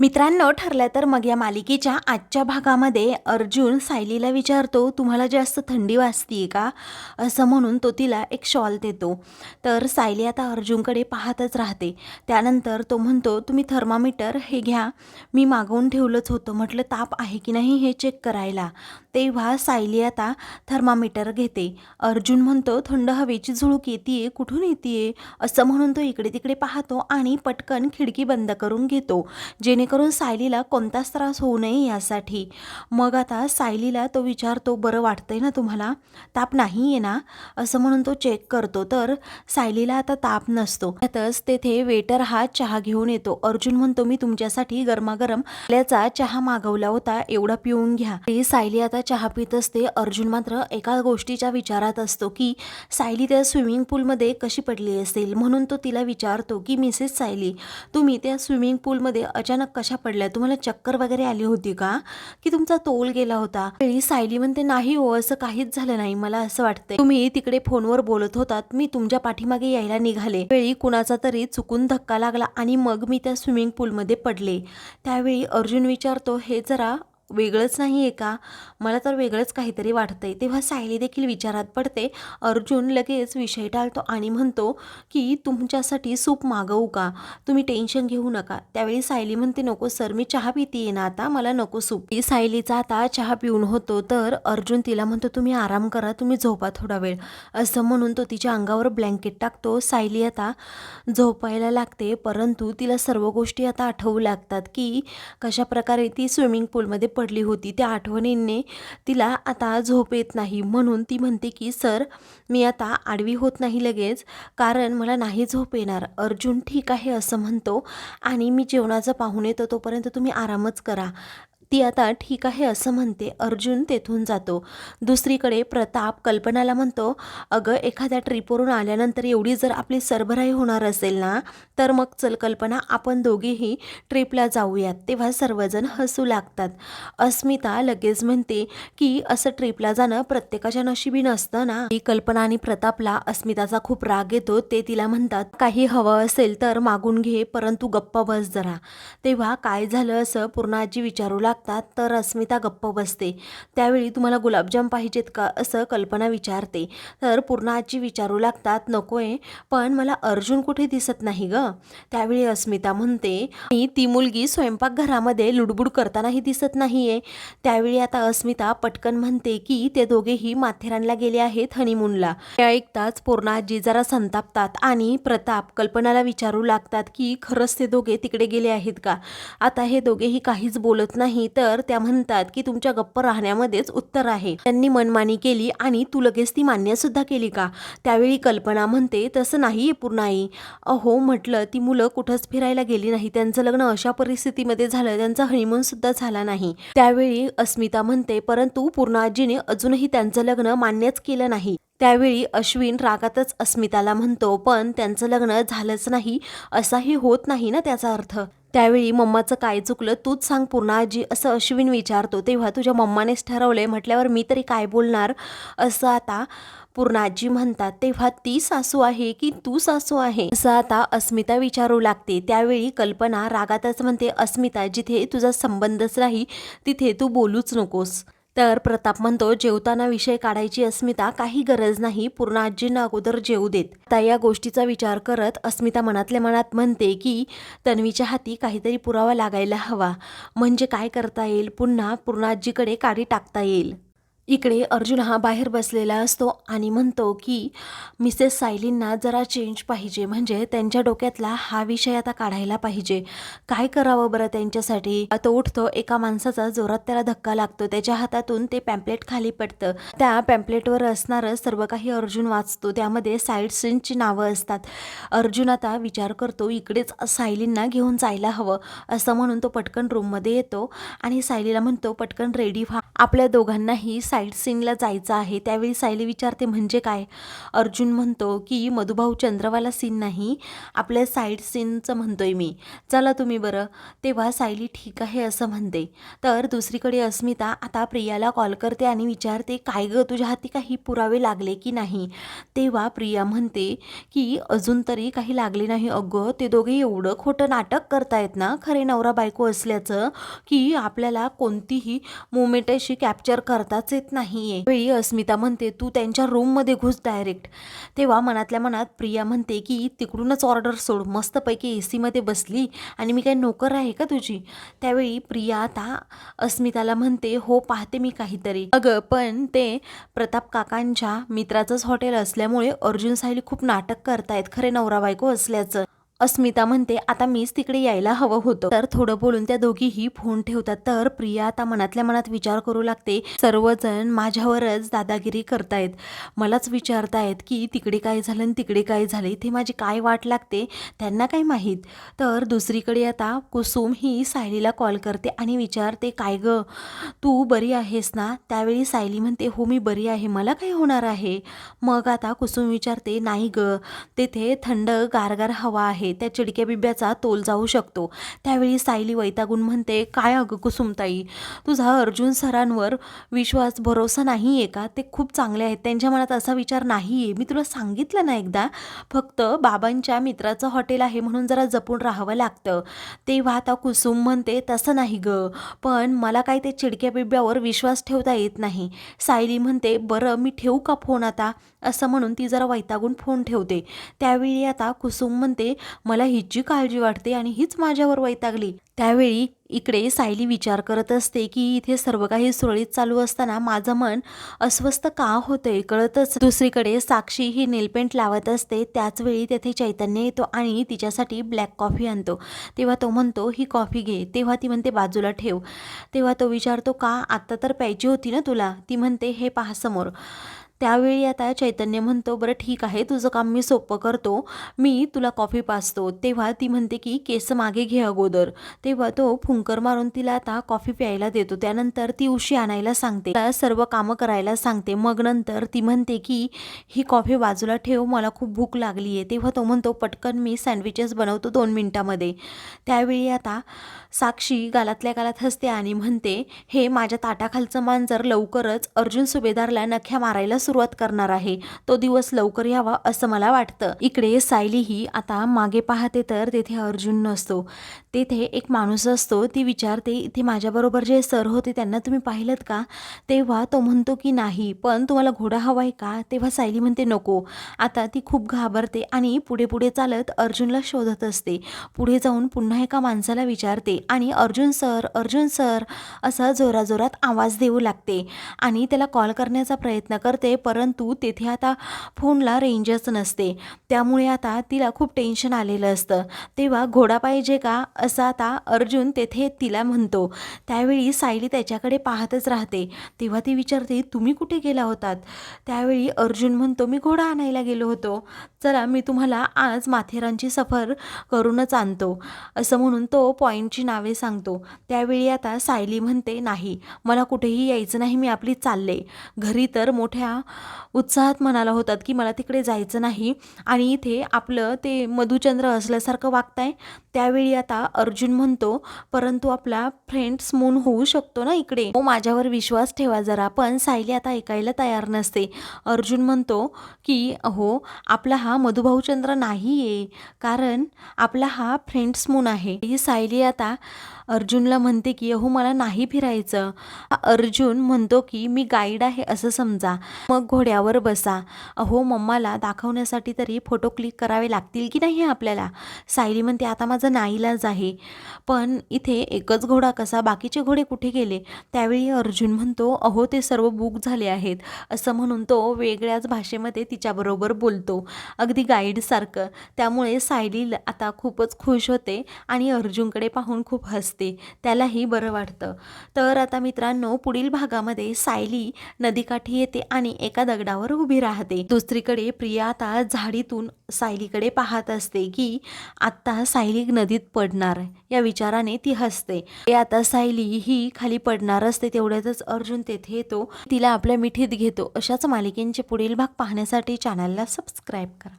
मित्रांनो ठरलं तर मग या मालिकेच्या आजच्या भागामध्ये अर्जुन सायलीला विचारतो तुम्हाला जास्त थंडी वाजतीये का? असं म्हणून तो तिला एक शॉल देतो. तर सायली आता अर्जुनकडे पाहतच राहते. त्यानंतर तो म्हणतो तुम्ही थर्मामीटर हे घ्या. मी मागवून ठेवलंच होतं. म्हटलं ताप आहे की नाही हे चेक करायला. तेव्हा सायली आता थर्मामीटर घेते. अर्जुन म्हणतो थंड हवेची झुळूक येते कुठून येते असं म्हणून तो इकडे तिकडे पाहतो आणि पटकन खिडकी बंद करून घेतो. जेणेकरून सायलीला कोणताच त्रास होऊ नये यासाठी. मग आता सायलीला तो विचारतो बरं वाटतंय ना तुम्हाला? ताप नाही आहे ना? असं म्हणून तो चेक करतो. तर सायलीला आता ताप नसतो. त्यातच तेथे वेटर हा चहा घेऊन येतो. अर्जुन म्हणतो मी तुमच्यासाठी गरमागरम चहा मागवला होता. एवढा पिऊन घ्या. ती सायली आता चहा पित असते अर्जुन मात्र एका गोष्टीच्या विचारात असतो की सायली त्या स्विमिंग पूलमध्ये कशी पडली असेल? म्हणून तो तिला विचारतो की मिसेस सायली तुम्ही त्या स्विमिंग पूलमध्ये अचानक कशा पडल्या तुम्हाला चक्कर वगैरे आली होती का? की तुमचा तोल गेला होता? वेळी सायली म्हणते नाही हो असं काहीच झालं नाही. मला असं वाटतंय. तुम्ही तिकडे फोनवर बोलत होतात. मी तुमच्या पाठीमागे यायला निघाले. वेळी कुणाचा तरी चुकून धक्का लागला आणि मग मी त्या स्विमिंग पूलमध्ये पडले. त्यावेळी अर्जुन विचारतो हे जरा वेगळंच नाही आहे का? मला तर वेगळंच काहीतरी वाटतंय. तेव्हा सायली देखील विचारात पडते. अर्जुन लगेच विषय टाळतो आणि म्हणतो की तुमच्यासाठी सूप मागवू का? तुम्ही टेन्शन घेऊ नका. त्यावेळी सायली म्हणते नको सर मी चहा पितीये ना आता. मला नको सूप. ती सायलीचा आता चहा पिऊन होतो तर अर्जुन तिला म्हणतो तुम्ही आराम करा. तुम्ही झोपा थोडा वेळ. असं म्हणून तो तिच्या अंगावर ब्लँकेट टाकतो. सायली आता झोपायला लागते परंतु तिला सर्व गोष्टी आता आठवू लागतात की कशा प्रकारे ती स्विमिंग पूलमध्ये पडली होती त्या आठवणींनी तिला आता झोप येत नाही. म्हणून ती म्हणते की सर मी आता आडवी होत नाही लगेच कारण मला नाही झोप येणार. अर्जुन ठीक आहे असं म्हणतो आणि मी जेवणाचं पाहून येतो तोपर्यंत तुम्ही आरामच करा. ती आता ठीक आहे असं म्हणते. अर्जुन तेथून जातो. दुसरीकडे प्रताप कल्पनाला म्हणतो अगं एखाद्या ट्रिपवरून आल्यानंतर एवढी जर आपली सरभराई होणार असेल ना तर मग चल कल्पना आपण दोघेही ट्रिपला जाऊयात. तेव्हा सर्वजण हसू लागतात. अस्मिता लगेच म्हणते की असं ट्रिपला जाणं प्रत्येकाच्या नशिबी नसतं ना. ही कल्पना आणि प्रतापला अस्मिताचा खूप राग येतो. ते तिला म्हणतात काही हवं असेल तर मागून घे परंतु गप्प बस जरा. तेव्हा काय झालं असं पूर्ण आजी विचारू लागतात तर अस्मिता गप्प बसते. त्यावेळी तुम्हाला गुलाबजाम पाहिजेत का? असं कल्पना विचारते. तर पूर्ण आजी विचारू लागतात नकोय पण मला अर्जुन कुठे दिसत नाही ग? त्यावेळी अस्मिता म्हणते "आणि ती मुलगी स्वयंपाकघरामध्ये लुडबुड करतानाही दिसत नाहीये. त्यावेळी आता अस्मिता पटकन म्हणते की ते दोघेही माथेरानला गेले आहेत हनीमूनला. हे ऐकताच पूर्ण आजी जरा संतापतात आणि प्रताप कल्पनाला विचारू लागतात की खरंच ते दोघे तिकडे गेले आहेत का? आता हे दोघेही काहीच बोलत नाही तर त्या म्हणतात की तुमच्या गप्प राहण्यामध्येच उत्तर आहे. त्यांनी मनमानी केली आणि तू लगेच ती मान्य सुद्धा केली का? त्यावेळी कल्पना म्हणते तसं नाही पूर्ण आई अहो म्हटलं ती मुलं कुठंच फिरायला गेली नाही. त्यांचं लग्न अशा परिस्थितीमध्ये झालं त्यांचा हनीमून सुद्धा झाला नाही. त्यावेळी अस्मिता म्हणते परंतु पूर्णाजीने अजूनही त्यांचं लग्न मान्यच केलं नाही. त्यावेळी अश्विन रागातच अस्मिताला म्हणतो पण त्यांचं लग्न झालंच नाही असाही होत नाही ना त्याचा अर्थ. त्यावेळी मम्माचं काय चुकलं तूच सांग पूर्ण आजी असं अश्विन विचारतो तेव्हा तुझ्या मम्मानेच ठरवलंय म्हटल्यावर मी तरी काय बोलणार? असं आता पूर्णाजी म्हणतात तेव्हा ती सासू आहे की तू सासू आहे? असं आता अस्मिता विचारू लागते. त्यावेळी कल्पना रागातच म्हणते अस्मिता जिथे तुझा संबंधच नाही तिथे तू बोलूच नकोस. तर प्रताप म्हणतो जेवताना विषय काढायची अस्मिता काही गरज नाही पूर्ण आजींना अगोदर जेवू देत. आता या गोष्टीचा विचार करत अस्मिता मनातल्या मनात म्हणते की तन्वीच्या हाती काहीतरी पुरावा लागायला हवा. म्हणजे काय करता येईल? पुन्हा पूर्ण आजीकडे काडी टाकता येईल. इकडे अर्जुन हा बाहेर बसलेला असतो आणि म्हणतो की मिसेस सायलींना जरा चेंज पाहिजे. म्हणजे त्यांच्या डोक्यातला हा विषय आता काढायला पाहिजे. काय करावं बरं त्यांच्यासाठी? तो उठतो एका माणसाचा जोरात त्याला धक्का लागतो. त्याच्या हातातून ते पॅम्पलेट खाली पडतं. त्या पॅम्पलेटवर असणारं सर्व काही अर्जुन वाचतो. त्यामध्ये साईड सीनची नावं असतात. अर्जुन आता विचार करतो इकडेच सायलींना घेऊन जायला हवं. असं म्हणून तो पटकन रूममध्ये येतो आणि सायलीला म्हणतो पटकन रेडी व्हा. आपल्या दोघांनाही साईट सीनला जायचं आहे त्यावेळी सायली विचारते म्हणजे काय? अर्जुन म्हणतो की मधुभाऊ चंद्रवाला सीन नाही आपल्या साईट सीनचं म्हणतोय मी. चला तुम्ही बरं. तेव्हा सायली ठीक आहे असं म्हणते. तर दुसरीकडे अस्मिता आता प्रियाला कॉल करते आणि विचारते काय गं तुझ्या हाती काही पुरावे लागले की नाही? तेव्हा प्रिया म्हणते की अजून तरी काही लागले नाही अगं ते दोघे एवढं खोटं नाटक करतायत ना खरे नवरा बायको असल्याचं की आपल्याला कोणतीही मुवमेंट अशी कॅप्चर करताच येत नाहीये. वेळी अस्मिता म्हणते तू त्यांच्या रूममध्ये घुस डायरेक्ट तेव्हा मनातल्या मनात प्रिया म्हणते की तिकडूनच ऑर्डर सोड. मस्तपैकी ए सीमध्ये बसली आणि मी काय नोकर आहे का तुझी? त्यावेळी प्रिया आता अस्मिताला म्हणते हो पाहते मी काहीतरी. अगं पण ते प्रताप काकांच्या मित्राचंच हॉटेल असल्यामुळे अर्जुन सायली खूप नाटक करतायत. खरे नवरा बायको असल्याचं. अस्मिता म्हणते आता मीच तिकडे यायला हवं होतं. तर थोडं बोलून त्या दोघीही फोन ठेवतात. तर प्रिया आता मनातल्या मनात विचार करू लागते. सर्वजण माझ्यावरच दादागिरी करतायत. मलाच विचारतायत की तिकडे काय झालं आणि तिकडे काय झालं? इथे माझी काय वाट लागते? त्यांना काय माहीत? तर दुसरीकडे आता कुसुम ही सायलीला कॉल करते आणि विचारते काय ग? तू बरी आहेस ना? त्यावेळी सायली म्हणते हो मी बरी आहे. मला काय होणार आहे? मग आता कुसुम विचारते नाही ग. तेथे थंड गारगार हवा आहे. त्या चिडक्या बिब्याचा तोल जाऊ शकतो. त्यावेळी सायली वैतागून म्हणते काय अगं कुसुमताई? तुझा अर्जुन सरांवर विश्वास भरोसा नाही आहे का? ते खूप चांगले आहेत. त्यांच्या मनात असा विचार नाही आहे मी तुला सांगितलं ना एकदा फक्त बाबांच्या मित्राचं हॉटेल आहे म्हणून जरा जपून राहावं लागतं. तेव्हा आता कुसुम म्हणते तसं नाही ग. पण मला काय ते चिडक्या बिब्यावर विश्वास ठेवता येत नाही. सायली म्हणते बरं मी ठेवू का फोन आता? असं म्हणून ती जरा वैतागून फोन ठेवते. त्यावेळी आता कुसुम म्हणते मला हिची काळजी वाटते आणि हीच माझ्यावर वैतागली. त्यावेळी इकडे सायली विचार करत असते की इथे सर्व काही सुरळीत चालू असताना माझं मन अस्वस्थ का होतंय कळतच. दुसरीकडे साक्षी ही नेलपेंट लावत असते. त्याचवेळी तेथे चैतन्य येतो आणि तिच्यासाठी ब्लॅक कॉफी आणतो. तेव्हा तो म्हणतो ही कॉफी घे. तेव्हा ती म्हणते बाजूला ठेव. तेव्हा तो विचारतो का? आत्ता तर प्यायची होती ना तुला? ती म्हणते हे पहा समोर. त्यावेळी आता चैतन्य म्हणतो बरं ठीक आहे तुझं काम मी सोपं करतो. मी तुला कॉफी पाचतो तेव्हा ती म्हणते की केस मागे घे अगोदर. तेव्हा तो फुंकर मारून तिला आता कॉफी प्यायला देतो. त्यानंतर ती उशी आणायला सांगते. त्याला सर्व कामं करायला सांगते. मग नंतर ती म्हणते की ही कॉफी बाजूला ठेव मला खूप भूक लागली आहे. तेव्हा तो म्हणतो पटकन मी सँडविचेस बनवतो दोन मिनटामध्ये. त्यावेळी आता साक्षी गालातल्या गालात हसते आणि म्हणते हे माझ्या ताटाखालचं मांजर लवकरच अर्जुन सुभेदारला नख्या मारायला सुरुवात करणार आहे. तो दिवस लवकर यावा असं मला वाटतं. इकडे सायली ही आता मागे पाहते तर तेथे अर्जुन नसतो. तेथे एक माणूस असतो ती विचारते इथे माझ्याबरोबर जे सर होते त्यांना तुम्ही पाहिलं का? तेव्हा तो म्हणतो की नाही पण तुम्हाला घोडा हवा आहे का? तेव्हा सायली म्हणते नको. आता ती खूप घाबरते आणि पुढे पुढे चालत अर्जुनला शोधत असते. पुढे जाऊन पुन्हा एका माणसाला विचारते आणि अर्जुन सर अर्जुन सर असा जोराजोरात आवाज देऊ लागते आणि त्याला कॉल करण्याचा प्रयत्न करते परंतु तेथे आता फोनला रेंजच नसते. त्यामुळे आता तिला खूप टेन्शन आलेलं असतं. तेव्हा घोडा पाहिजे का? असं आता अर्जुन तेथे तिला म्हणतो. त्यावेळी सायली त्याच्याकडे पाहतच राहते. तेव्हा ती विचारते तुम्ही कुठे गेला होतात? त्यावेळी अर्जुन म्हणतो मी घोडा आणायला गेलो होतो. चला मी तुम्हाला आज माथेरानची सफर करूनच आणतो. असं म्हणून तो पॉईंटची नावे सांगतो. त्यावेळी आता सायली म्हणते नाही मला कुठेही यायचं नाही. मी आपली चालले. घरी तर मोठ्या उत्साहात म्हणाला होतात की मला तिकडे जायचं नाही आणि इथे आपलं ते मधुचंद्र असल्यासारखं वागताय. त्यावेळी आता अर्जुन म्हणतो परंतु आपला फ्रेंड्स मून होऊ शकतो ना इकडे. हो माझ्यावर विश्वास ठेवा जरा पण सायली आता ऐकायला तयार नसते. अर्जुन म्हणतो की हो आपला हा मधुभाऊचंद्र नाही आहे कारण आपला हा फ्रेंड्स मून आहे. ही सायली आता अर्जुनला म्हणते की अहो मला नाही फिरायचं. अर्जुन म्हणतो की मी गाईड आहे असं समजा. मग घोड्यावर बसा. अहो मम्माला दाखवण्यासाठी तरी फोटो क्लिक करावे लागतील की नाही आपल्याला? सायली म्हणते आता माझं नाईलाज आहे. पण इथे एकच घोडा कसा? बाकीचे घोडे कुठे गेले? त्यावेळी अर्जुन म्हणतो अहो ते सर्व बुक झाले आहेत. असं म्हणून तो वेगळ्याच भाषेमध्ये तिच्याबरोबर बोलतो. अगदी गाईडसारखं त्यामुळे सायली आता खूपच खुश होते आणि अर्जुनकडे पाहून खूप हसते. त्यालाही बरं वाटतं. तर आता मित्रांनो पुढील भागामध्ये सायली नदीकाठी येते आणि एका दगडावर उभी राहते. दुसरीकडे प्रिया आता झाडीतून सायलीकडे पाहत असते की आत्ता सायली नदीत पडणार. या विचाराने ती हसते. आता सायली ही खाली पडणार असते तेवढ्यातच अर्जुन तेथे येतो. तिला आपल्या मिठीत घेतो. अशाच मालिकेंचे पुढील भाग पाहण्यासाठी चॅनलला सबस्क्राईब करा.